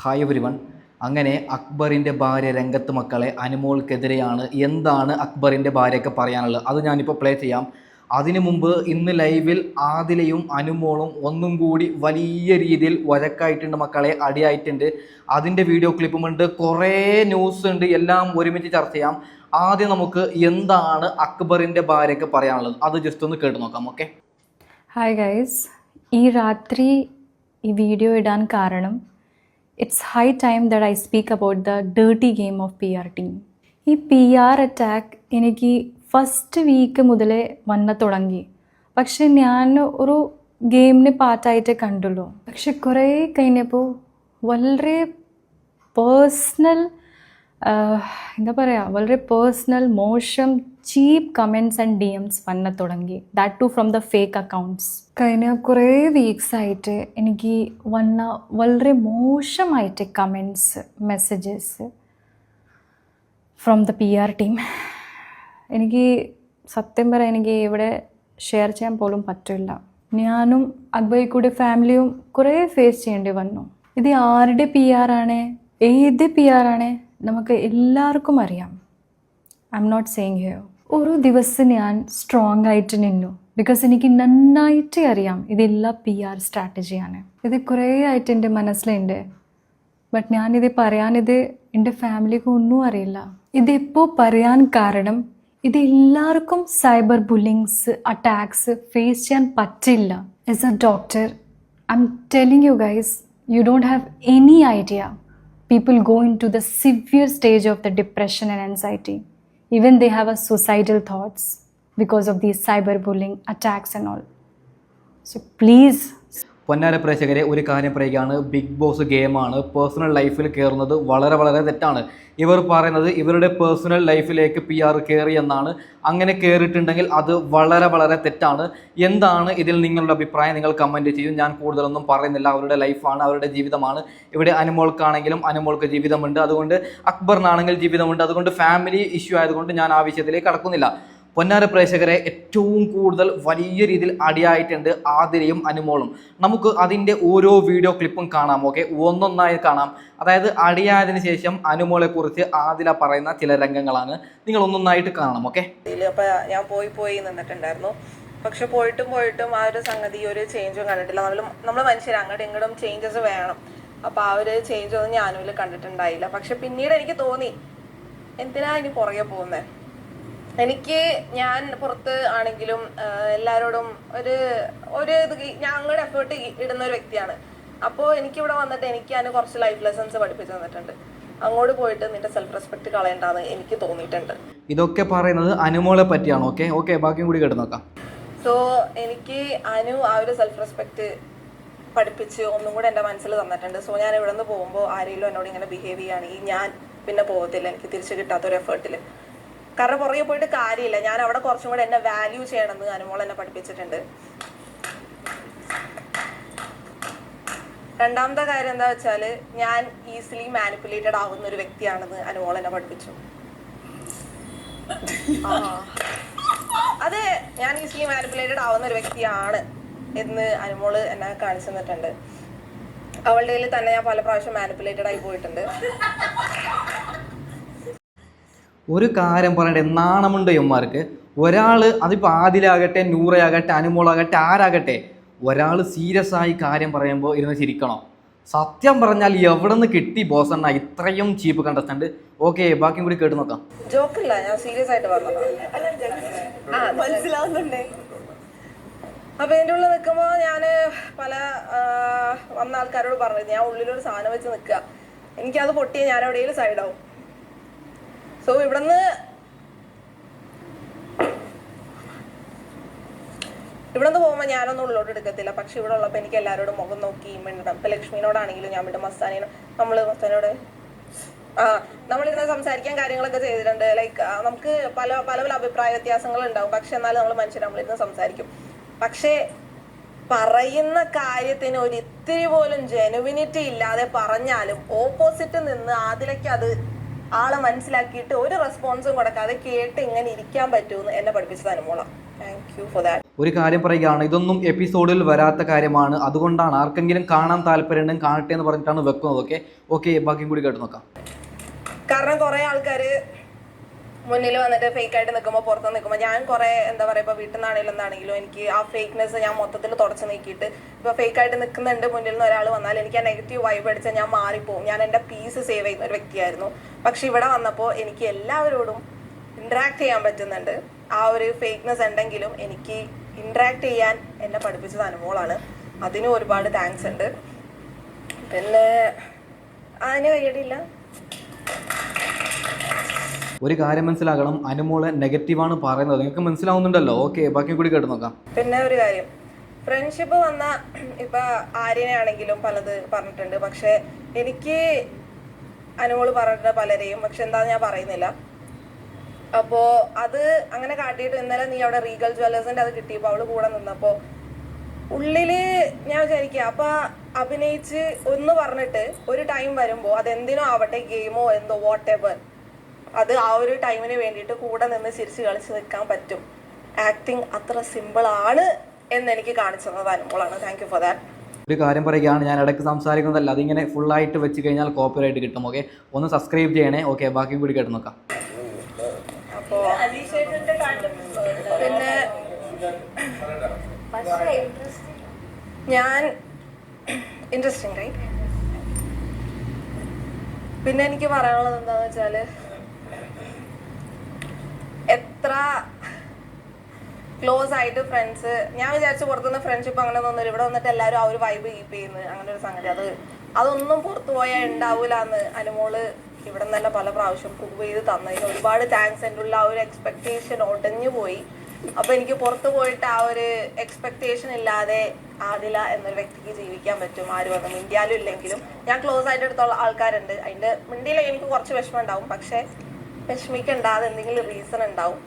Hi everyone അങ്ങനെ അക്ബറിന്റെ ഭാര്യ രംഗത്ത് മക്കളെ അനുമോൾക്കെതിരെയാണ് എന്താണ് അക്ബറിന്റെ ഭാര്യയൊക്കെ പറയാനുള്ളത്? അത് ഞാനിപ്പോൾ പ്ലേ ചെയ്യാം. അതിനു മുമ്പ് ഇന്ന് ലൈവിൽ ആദിലയും അനുമോളും ഒന്നും കൂടി വലിയ രീതിയിൽ വഴക്കായിട്ടുണ്ട് മക്കളെ അടിയായിട്ടുണ്ട്. അതിന്റെ വീഡിയോ ക്ലിപ്പുമുണ്ട് കുറേ ന്യൂസ് ഉണ്ട് എല്ലാം ഒരുമിച്ച് ചർച്ച ചെയ്യാം. ആദ്യം നമുക്ക് എന്താണ് അക്ബറിന്റെ ഭാര്യയൊക്കെ പറയാനുള്ളത്? അത് ജസ്റ്റ് ഒന്ന് കേട്ട് നോക്കാം ഓക്കെ ഹായ് ഗൈസ് ഈ രാത്രി ഈ വീഡിയോ ഇടാൻ കാരണം it's high time that I speak about the dirty game of P R team ഈ പി ആർ അറ്റാക്ക് എനിക്ക് ഫസ്റ്റ് വീക്ക് മുതലേ വന്ന തുടങ്ങി. പക്ഷെ ഞാൻ ഒരു ഗെയിമിന് പാർട്ടായിട്ട് കണ്ടുള്ളൂ. പക്ഷെ കുറേ കഴിഞ്ഞപ്പോൾ വളരെ പേഴ്സണൽ എന്താ പറയുക വളരെ പേഴ്സണൽ മോശം cheap comments and DMs വന്ന തുടങ്ങി. That to from the fake accounts കഴിഞ്ഞ കുറേ വീക്സ് ആയിട്ട് എനിക്ക് വന്ന വളരെ മോശമായിട്ട് comments messages from the P R team എനിക്ക് സത്യം പറയാൻ എനിക്ക് ഇവിടെ ഷെയർ ചെയ്യാൻ പോലും പറ്റില്ല. ഞാനും കൂടെ ഫാമിലിയും കുറേ ഫേസ് ചെയ്യേണ്ടി വന്നു. ഇത് ആരുടെ പി ആണ്? ഏത് പി ആണ്? നമുക്ക് എല്ലാവർക്കും അറിയാം. I'm not saying here ഒരു ദിവസം ഞാൻ സ്ട്രോങ് ആയിട്ട് നിന്നു. ബിക്കോസ് എനിക്ക് നന്നായിട്ട് അറിയാം ഇതെല്ലാം പി ആർ സ്ട്രാറ്റജിയാണ് ഇത് കുറേ ആയിട്ട് എന്റെ മനസ്സിലുണ്ട്. ബട്ട് ഞാനിത് പറയാനിത് എന്റെ ഫാമിലിക്ക് ഒന്നും അറിയില്ല. ഇതിപ്പോൾ പറയാൻ കാരണം ഇത് എല്ലാവർക്കും സൈബർ ബുള്ളിങ്സ് അറ്റാക്സ് ഫേസ് ചെയ്യാൻ പറ്റില്ല. As a doctor I'm telling you guys you don't have any idea people going to the severe stage of the depression and anxiety Even they have a suicidal thoughts. Because of these cyberbullying attacks and all. So please. പൊന്നാര പ്രേക്ഷകരെ ഒരു കാര്യം പറയുകയാണ്. Big boss ഗെയിമാണ് personal ലൈഫിൽ കയറുന്നത് വളരെ വളരെ തെറ്റാണ്. ഇവർ പറയുന്നത് ഇവരുടെ പേഴ്സണൽ ലൈഫിലേക്ക് പി ആർ കയറി എന്നാണ്. അങ്ങനെ കയറിയിട്ടുണ്ടെങ്കിൽ അത് വളരെ വളരെ തെറ്റാണ്. എന്താണ് ഇതിൽ നിങ്ങളുടെ അഭിപ്രായം? നിങ്ങൾ കമന്റ് ചെയ്യും. ഞാൻ കൂടുതലൊന്നും പറയുന്നില്ല. അവരുടെ ലൈഫാണ് അവരുടെ ജീവിതമാണ്. ഇവിടെ അനുമോൾക്കാണെങ്കിലും അനുമോൾക്ക് ജീവിതമുണ്ട്. അതുകൊണ്ട് അക്ബറിനാണെങ്കിൽ ജീവിതമുണ്ട്. അതുകൊണ്ട് ഫാമിലി ഇഷ്യൂ ആയതുകൊണ്ട് ഞാൻ ആ വിഷയത്തിലേക്ക് കടക്കുന്നില്ല. പൊന്നാര പ്രേക്ഷകരെ ഏറ്റവും കൂടുതൽ വലിയ രീതിയിൽ അടിയായിട്ടുണ്ട് ആതിരയും അനുമോളും. നമുക്ക് അതിന്റെ ഓരോ വീഡിയോ ക്ലിപ്പും കാണാം ഓക്കെ? ഒന്നൊന്നായി കാണാം. അതായത് അടിയായതിനു ശേഷം അനുമോളെ കുറിച്ച് ആതിര പറയുന്ന ചില രംഗങ്ങളാണ്. നിങ്ങൾ ഒന്നൊന്നായിട്ട് കാണണം ഓക്കെ? അപ്പോൾ ഞാൻ പോയി പോയി നിന്നിട്ടുണ്ടായിരുന്നു. പക്ഷെ പോയിട്ടും പോയിട്ടും ആ ഒരു സംഗതി ഒരു ചേഞ്ചും കണ്ടിട്ടില്ല. നമ്മൾ നമ്മൾ മനുഷ്യർ അങ്ങോട്ടും ഇങ്ങോട്ടും ചേഞ്ചസ് വേണം. അപ്പൊ ആ ഒരു ചേഞ്ച് ഒന്നും ഞാനും കണ്ടിട്ടുണ്ടായില്ല. പക്ഷെ പിന്നീട് എനിക്ക് തോന്നി എന്തിനാ ഇനി പുറകെ പോകുന്നത് എനിക്ക് ഞാൻ പുറത്ത് ആണെങ്കിലും എല്ലാരോടും എല്ലാവരോടും ഒരു ഒരു ഇത് ഞങ്ങളുടെ എഫേർട്ട് ഇടുന്ന ഒരു വ്യക്തിയാണ്. അപ്പോൾ എനിക്കിവിടെ വന്നിട്ട് എനിക്ക് അതിന് കുറച്ച് ലൈഫ് ലെസൺസ് പഠിപ്പിച്ചു തന്നിട്ടുണ്ട്. അങ്ങോട്ട് പോയിട്ട് നിന്റെ സെൽഫ് റെസ്പെക്ട് കളയണ്ടെന്ന് എനിക്ക് തോന്നിയിട്ടുണ്ട്. ഇതൊക്കെ പറയുന്നത് അനുമോളെ പറ്റിയാണ്? ഓക്കെ ഓക്കെ ബാക്കിയും കൂടി കേട്ട് നോക്കാം. സോ എനിക്ക് അനു ആ ഒരു സെൽഫ് റെസ്പെക്ട് പഠിപ്പിച്ച് ഒന്നും കൂടെ എന്റെ മനസ്സിൽ തന്നിട്ടുണ്ട്. സോ ഞാൻ ഇവിടെ നിന്ന് പോകുമ്പോൾ ആരെങ്കിലും എന്നോട് ഇങ്ങനെ ബിഹേവ് ചെയ്യുകയാണെങ്കിൽ ഞാൻ പിന്നെ പോകത്തില്ല. എനിക്ക് തിരിച്ചു കിട്ടാത്തൊരു എഫേർട്ടിൽ കാരണം പുറകെ പോയിട്ട് കാര്യമില്ല. ഞാൻ അവിടെ കുറച്ചും കൂടെ എന്നെ വാല്യൂ ചെയ്യണമെന്ന് അനുമോൾ എന്നെ പഠിപ്പിച്ചിട്ടുണ്ട്. രണ്ടാമത്തെ കാര്യം എന്താ വെച്ചാൽ ഞാൻ ഈസിലി മാനിപ്പുലേറ്റഡ് ആവുന്ന ഒരു വ്യക്തിയാണെന്ന് അനുമോൾ എന്നെ പഠിപ്പിച്ചു. അതെ ഞാൻ ഈസിലി മാനിപ്പുലേറ്റഡ് ആവുന്ന ഒരു വ്യക്തിയാണ് എന്ന് അനുമോൾ എന്നെ കാണിച്ചു തന്നിട്ടുണ്ട്. അവളുടെ തന്നെ ഞാൻ പല പ്രാവശ്യം മാനിപ്പുലേറ്റഡ് ആയി പോയിട്ടുണ്ട്. ഒരു കാര്യം പറയണ്ടേ നാണമുണ്ട് ഇവന്മാർക്ക്. ഒരാൾ അതിപ്പോൾ ആദിലാകട്ടെ നൂറയാകട്ടെ അനുമോളാകട്ടെ ആരാകട്ടെ ഒരാൾ സീരിയസ് ആയി കാര്യം പറയുമ്പോൾ ഇരുന്ന് ചിരിക്കണം. സത്യം പറഞ്ഞാൽ എവിടെ നിന്ന് കിട്ടി ബോസണ്ണ ഇത്രയും ചീപ്പ് കണ്ടസ്റ്റന്റ് ഓക്കെ ബാക്കിയും കൂടി കേട്ട് നോക്കാം. ജോക്കില്ല ഞാൻ സീരിയസ് ആയിട്ട് മനസ്സിലാവുന്നുണ്ടേ. അപ്പൊ എന്റെ ഉള്ളിൽ നിൽക്കുമ്പോ ഞാൻ പല വന്ന ആൾക്കാരോട് പറഞ്ഞത് ഞാൻ ഉള്ളിലൊരു സാധനം വെച്ച് നിൽക്കുക എനിക്കത് പൊട്ടിയ ഞാൻ എവിടെയെങ്കിലും സൈഡാവും സോ ഇവിടുന്ന് ഇവിടുന്ന് പോകുമ്പോൾ ഞാനൊന്നും ഉള്ളോട്ട് എടുക്കത്തില്ല. പക്ഷെ ഇവിടെ ഉള്ളപ്പോൾ എനിക്ക് എല്ലാവരോടും മുഖം നോക്കി മിണ്ടണം. ഇപ്പൊ ലക്ഷ്മിനോടാണെങ്കിലും ഞാൻ വിട്ട് മസ്താനോട് നമ്മൾ മസ്താനോട് ആ നമ്മളിങ്ങനെ സംസാരിക്കാൻ കാര്യങ്ങളൊക്കെ ചെയ്തിട്ടുണ്ട്. ലൈക്ക് നമുക്ക് പല പല പല അഭിപ്രായ വ്യത്യാസങ്ങൾ ഉണ്ടാവും പക്ഷെ എന്നാലും നമ്മൾ മനുഷ്യർ നമ്മളിരുന്ന് സംസാരിക്കും. പക്ഷേ പറയുന്ന കാര്യത്തിന് ഒരു ഇത്തിരി പോലും ജെനുവിനിറ്റി ഇല്ലാതെ പറഞ്ഞാലും ഓപ്പോസിറ്റ് നിന്ന് അതിലേക്ക് അത് ആളെ മനസ്സിലാക്കിയിട്ട് ഒരു റെസ്പോൺസും കൊടുക്കാതെ കേട്ട് ഇങ്ങനെ ഇരിക്കാൻ പറ്റുമെന്ന് എന്നെ പഠിപ്പിച്ചത് അനുമോളാണ് താങ്ക് യു ഫോർ ദാറ്റ് ഒരു കാര്യം പറയുകയാണ് ഇതൊന്നും എപ്പിസോഡിൽ വരാത്ത കാര്യമാണ്. അതുകൊണ്ടാണ് ആർക്കെങ്കിലും കാണാൻ താല്പര്യമുണ്ടെങ്കിൽ കാണട്ടെ എന്ന് പറഞ്ഞിട്ടാണ് വെക്കുന്നത് ഓക്കെ ഓക്കെ ബാക്കിയും കൂടി കേട്ട് നോക്കാം. കാരണം കുറെ ആൾക്കാര് മുന്നിൽ വന്നിട്ട് ഫേക്ക് ആയിട്ട് നിൽക്കുമ്പോൾ പുറത്ത് നിൽക്കുമ്പോൾ ഞാൻ കുറെ എന്താ പറയുക ഇപ്പോൾ വീട്ടിൽ നിന്നാണെങ്കിലും എന്താണെങ്കിലും എനിക്ക് ആ ഫേക്ക്നെസ് ഞാൻ മൊത്തത്തിൽ തുടച്ച് നീക്കിയിട്ട് ഇപ്പോൾ ഫേക്ക് ആയിട്ട് നിൽക്കുന്നുണ്ട് മുന്നിൽ നിന്ന് ഒരാൾ വന്നാൽ എനിക്ക് ആ നെഗറ്റീവ് വൈബ് അടിച്ചാൽ ഞാൻ മാറിപ്പോവും. ഞാൻ എന്റെ പീസ് സേവ് ചെയ്യുന്ന ഒരു വ്യക്തിയായിരുന്നു. പക്ഷെ ഇവിടെ വന്നപ്പോൾ എനിക്ക് എല്ലാവരോടും ഇന്ററാക്ട് ചെയ്യാൻ പറ്റുന്നുണ്ട്. ആ ഒരു ഫേക്ക്നെസ് ഉണ്ടെങ്കിലും എനിക്ക് ഇന്ററാക്ട് ചെയ്യാൻ എന്നെ പഠിപ്പിച്ചത് അനുമോളാണ് അതിനും ഒരുപാട് താങ്ക്സ് ഉണ്ട്. പിന്നെ അതിന് കയ്യടിയില്ല ഒരു കാര്യം മനസ്സിലാക്കണം അനുമോൾ നെഗറ്റീവാണ് പറയുന്നത്. നിങ്ങൾക്ക് മനസ്സിലാവുന്നുണ്ടല്ലോ. ഓക്കെ ബാക്കി കൂടി കേട്ട് നോക്കാം. പിന്നെ ഒരു കാര്യം. ഫ്രണ്ട്ഷിപ്പ് വന്ന ഇപ്പൊ ആര്യനെ ആണെങ്കിലും പലത് പറഞ്ഞിട്ടുണ്ട്. പക്ഷെ എനിക്ക് അനുമോൾ പറഞ്ഞിട്ടുണ്ട് പലരെയും പക്ഷെ എന്താ ഞാൻ പറയുന്നില്ല. അപ്പോ അത് അങ്ങനെ കാട്ടിയിട്ട് ഇന്നലെ നീ അവിടെ റീഗൽ ജ്വല്ലേഴ്സിന്റെ അത് കിട്ടിയപ്പോ അവൾ കൂടെ നിന്നപ്പോ ഉള്ളിൽ ഞാൻ വിചാരിക്കുക അപ്പൊ അഭിനയിച്ച് ഒന്ന് പറഞ്ഞിട്ട് ഒരു ടൈം വരുമ്പോ അത് എന്തിനോ ആവട്ടെ ഗെയിമോ എന്തോ വാട്ട് എവർ അത് ആ ഒരു ടൈമിന് വേണ്ടിയിട്ട് കൂടെ നിന്ന് ചിരിച്ച് കളിച്ച് നിൽക്കാൻ പറ്റും. ആക്ടിങ് അത്ര സിമ്പിൾ ആണ് എന്ന് എനിക്ക് കാണിച്ചു തന്നത് അനുമോളാണ്. താങ്ക് യു ഫോർ ദാറ്റ് ഒരു കാര്യം പറയുകയാണ് ഞാൻ ഇടയ്ക്ക് സംസാരിക്കുന്നതല്ല അതിങ്ങനെ ഫുള്ളായിട്ട് വെച്ച് കഴിഞ്ഞാൽ കോപ്പറായിട്ട് കിട്ടും ഓക്കെ ഒന്ന് സബ്സ്ക്രൈബ് ചെയ്യണേ ഓക്കെ ബാക്കിയും കൂടി കേട്ട് നോക്കാം. അപ്പോ പിന്നെ ഞാൻ ഇൻട്രസ്റ്റിംഗ് റൈറ്റ് പിന്നെ എനിക്ക് പറയാനുള്ളത് എന്താണെന്ന് വെച്ചാൽ എത്ര ക്ലോസ് ആയിട്ട് ഫ്രണ്ട്സ് ഞാൻ വിചാരിച്ചു പുറത്തുനിന്ന് ഫ്രണ്ട്ഷിപ്പ് അങ്ങനെ ഒന്നും ഇവിടെ വന്നിട്ട് എല്ലാവരും ആ ഒരു വൈബ് കീപ്പ് ചെയ്യുന്നു. അങ്ങനെ ഒരു സംഗതി. അത് അതൊന്നും പുറത്തു പോയാൽ ഉണ്ടാവൂല എന്ന് അനുമോൾ ഇവിടെ നിന്നല്ല പല പ്രാവശ്യം പ്രൂവ് ചെയ്ത് തന്നതിന് ഒരുപാട് താങ്ക്സ് എന്റെ ഉള്ള ആ ഒരു എക്സ്പെക്ടേഷൻ ഒടഞ്ഞു പോയി. അപ്പൊ എനിക്ക് പുറത്തു പോയിട്ട് ആ ഒരു എക്സ്പെക്ടേഷൻ ഇല്ലാതെ ആദില എന്നൊരു വ്യക്തിക്ക് ജീവിക്കാൻ പറ്റും ആര് വന്നു ഇന്ത്യയിലും ഇല്ലെങ്കിലും. ഞാൻ ക്ലോസ് ആയിട്ട് എടുത്തുള്ള ആൾക്കാരുണ്ട്. അതിന്റെ മിണ്ടിയിൽ എനിക്ക് കുറച്ച് വിഷമം ഉണ്ടാവും. പക്ഷെ വിഷമിക്കണ്ട. അത് എന്തെങ്കിലും റീസൺ ഉണ്ടാവും.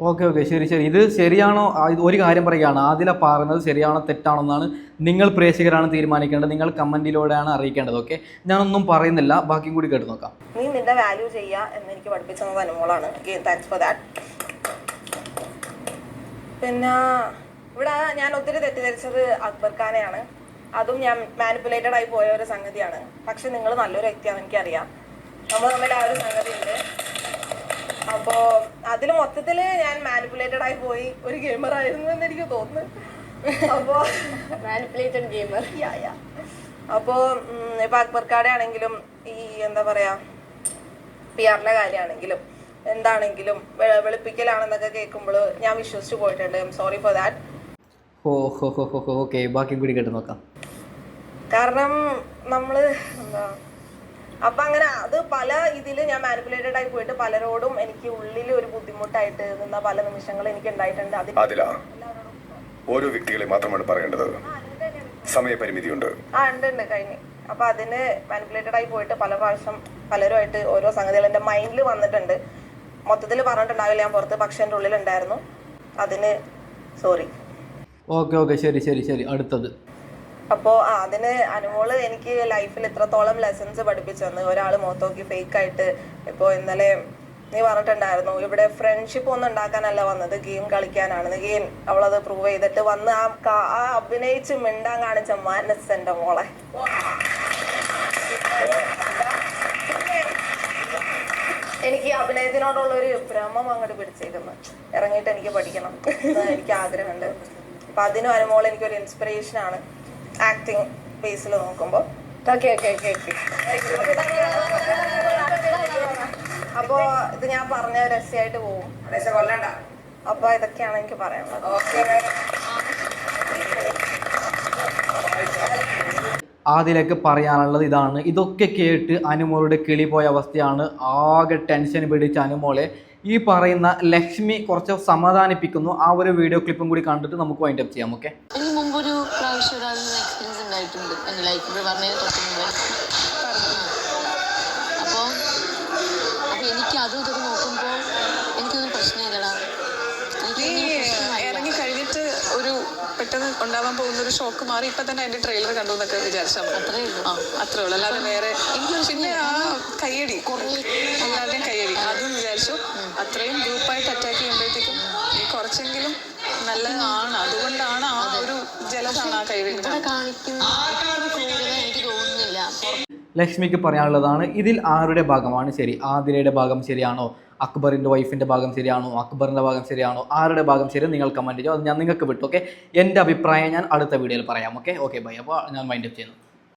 Okay okay. ശരി ശരി. ഇത് ശരിയാണോ? ഒരു കാര്യം പറയുകയാണ്. ആദില പറയുന്നത് ശരിയാണോ തെറ്റാണോ എന്നാണ് നിങ്ങൾ പ്രേക്ഷകരാണ് തീരുമാനിക്കേണ്ടത്. നിങ്ങൾ കമന്റിലൂടെയാണ് അറിയിക്കേണ്ടത്. ഓക്കെ? ഞാനൊന്നും പറയുന്നില്ല. ബാക്കിയും കൂടി കേട്ട് നോക്കാം. നീ നിന്റെ വാല്യൂ ചെയ്യുക എന്ന് എനിക്ക് പഠിപ്പിച്ച അനുമോളാണ്. താങ്ക്സ് ഫോർ ദാറ്റ് പിന്നെ ഇവിടെ ഞാൻ ഒത്തിരി തെറ്റിദ്ധരിച്ചത് അക്ബർ ഖാനെയാണ്. അതും ഞാൻ മാനിപ്പുലേറ്റഡ് ആയി പോയ ഒരു സംഗതിയാണ്. പക്ഷെ നിങ്ങൾ നല്ലൊരു വ്യക്തിയാണെന്ന് എനിക്കറിയാം. നമ്മൾ തമ്മിൽ ആ ഒരു സംഗതി ഉണ്ട് അപ്പോ അതിൽ മൊത്തത്തിൽ ഞാൻ മാനിപ്പുലേറ്റഡ് ആയി പോയി. ഒരു ഗെയിമർ ആയിരുന്നു എന്ന് എനിക്ക് തോന്നുന്നു. അപ്പോ മാനിപ്പുലേറ്റഡ് ഗെയിമർ അപ്പോ ഉം, ഇപ്പൊ അക്ബർക്കാടെ ആണെങ്കിലും ഈ എന്താ പറയാ പി ആറിന്റെ കാര്യമാണെങ്കിലും എന്താണെങ്കിലും വെളുപ്പിക്കലാണെന്നൊക്കെ കേൾക്കുമ്പോൾ ഞാൻ വിശ്വസിച്ച് പോയിട്ടുണ്ട്. I'm sorry for that ഓ ഹോ ഹോ ഹോ ഓക്കെ ബാക്കി കൂടി കേട്ട് നോക്കാം. കാരണം നമ്മൾ എന്താ അപ്പൊ അങ്ങനെ അത് പല ഇതിൽ ഞാൻ മാനിപ്പുലേറ്റഡ് ആയി പോയിട്ട് പലരോടും എനിക്ക് ഉള്ളിൽ ഒരു ബുദ്ധിമുട്ടായിട്ട് നിന്ന പല നിമിഷങ്ങൾ എനിക്ക് ഉണ്ടായിട്ടുണ്ട്. അത് അതില? ഓരോ വ്യക്തികളെ മാത്രമാണ് പറയേണ്ടത്. സമയപരിമിതിയുണ്ട് ആ ഉണ്ട് ഉണ്ട് കഴിഞ്ഞ്. അപ്പൊ അതിന് മാനിപ്പുലേറ്റഡ് ആയി പോയിട്ട് പല പ്രാവശ്യം പലരുമായിട്ട് ഓരോ സംഗതികൾ എന്റെ മൈൻഡിൽ വന്നിട്ടുണ്ട്. മൊത്തത്തിൽ പറഞ്ഞിട്ടുണ്ടാവില്ല ഞാൻ പുറത്ത് പക്ഷെ എന്റെ ഉള്ളിലുണ്ടായിരുന്നു. അതിന് സോറി ഓക്കെ ഓക്കെ ശരി ശരി ശരി. അടുത്തത്. അപ്പോൾ ആ അതിന് അനുമോൾ എനിക്ക് ലൈഫിൽ ഇത്രത്തോളം ലെസൺസ് പഠിപ്പിച്ചു തന്നു. ഒരാൾ മുഖത്തോക്കി ഫേക്ക് ആയിട്ട് ഇപ്പോൾ ഇന്നലെ നീ പറഞ്ഞിട്ടുണ്ടായിരുന്നു ഇവിടെ ഫ്രണ്ട്ഷിപ്പ് ഒന്നും ഉണ്ടാക്കാനല്ല വന്നത് ഗെയിം കളിക്കാനാണ്. ഗെയിം അവളത് പ്രൂവ് ചെയ്തിട്ട് വന്ന് ആ ആ അഭിനയിച്ച് മിണ്ടാൻ കാണിച്ച മാനസ് എന്റെ മോളെ. എനിക്ക് അഭിനയത്തിനോടുള്ള ഒരു ഭ്രമം അങ്ങോട്ട് പിടിച്ചേക്കുന്നു. ഇറങ്ങിയിട്ട് എനിക്ക് പഠിക്കണം. എനിക്ക് ആഗ്രഹമുണ്ട്. അപ്പൊ അതിനും അനുമോൾ എനിക്കൊരു ഇൻസ്പിറേഷൻ ആണ്. ആക്ടിങ് ബേസിൽ നോക്കുമ്പോൾ ഓക്കെ ഓക്കെ ഓക്കെ ഓക്കെ അപ്പോ ഇത് ഞാൻ പറഞ്ഞ രസ്യമായിട്ട് പോകും അപ്പൊ ഇതൊക്കെയാണ് എനിക്ക് പറയാനുള്ളത്. ആദ്യയിലേക്ക് പറയാനുള്ളത് ഇതാണ്. ഇതൊക്കെ കേട്ട് അനുമോളുടെ കിളി പോയ അവസ്ഥയാണ് ആകെ ടെൻഷൻ പിടിച്ച അനുമോളെ. ഈ പറയുന്ന ലക്ഷ്മി കുറച്ച് സമാധാനിപ്പിക്കുന്നു. ആ ഒരു വീഡിയോ ക്ലിപ്പും കൂടി കണ്ടിട്ട് നമുക്ക് വൈൻഡപ്പ് ചെയ്യാം ഓക്കെ മുമ്പൊരു പ്രാവശ്യം ഉണ്ടായിട്ടുണ്ട് എന്റെ ലൈഫിൽ പറഞ്ഞതിന് തൊട്ട് മുമ്പ്. അപ്പോൾ അപ്പോൾ എനിക്ക് അതും ഇതൊക്കെ നോക്കുമ്പോൾ എനിക്കൊന്നും പ്രശ്നമില്ലടാ. ഇറങ്ങി കഴിഞ്ഞിട്ട് ഒരു പെട്ടെന്ന് ഉണ്ടാവാൻ പോകുന്ന ഒരു ഷോക്ക് മാറി ഇപ്പൊ തന്നെ അതിന്റെ ട്രെയിലർ കണ്ടു എന്നൊക്കെ വിചാരിച്ചാൽ മതി. അത്രേ ഉള്ളൂ. അല്ലാതെ വേറെ പിന്നെ ആ കയ്യടി. എല്ലാവരുടെയും കയ്യടി. അതും വിചാരിച്ചു. അത്രയും ഗ്രൂപ്പായിട്ട് അറ്റാക്ക് ചെയ്യുമ്പോഴത്തേക്കും കുറച്ചെങ്കിലും നല്ലതാണ് അതുകൊണ്ടാണ് എനിക്ക് തോന്നുന്നില്ല. ലക്ഷ്മിക്ക് പറയാനുള്ളതാണ് ഇതിൽ ആരുടെ ഭാഗമാണ് ശരി? ആതിരയുടെ ഭാഗം ശരിയാണോ? അക്ബറിന്റെ വൈഫിന്റെ ഭാഗം ശരിയാണോ? അക്ബറിന്റെ ഭാഗം ശരിയാണോ? ആരുടെ ഭാഗം ശരി? നിങ്ങൾ കമന്റ് ചെയ്യോ അത് ഞാൻ നിങ്ങൾക്ക് വിട്ടു ഓക്കെ എന്റെ അഭിപ്രായം ഞാൻ അടുത്ത വീഡിയോയിൽ പറയാം ഓക്കെ ഓക്കെ ബൈ അപ്പോൾ ഞാൻ മൈൻഡ് അപ്പ് ചെയ്യുന്നു.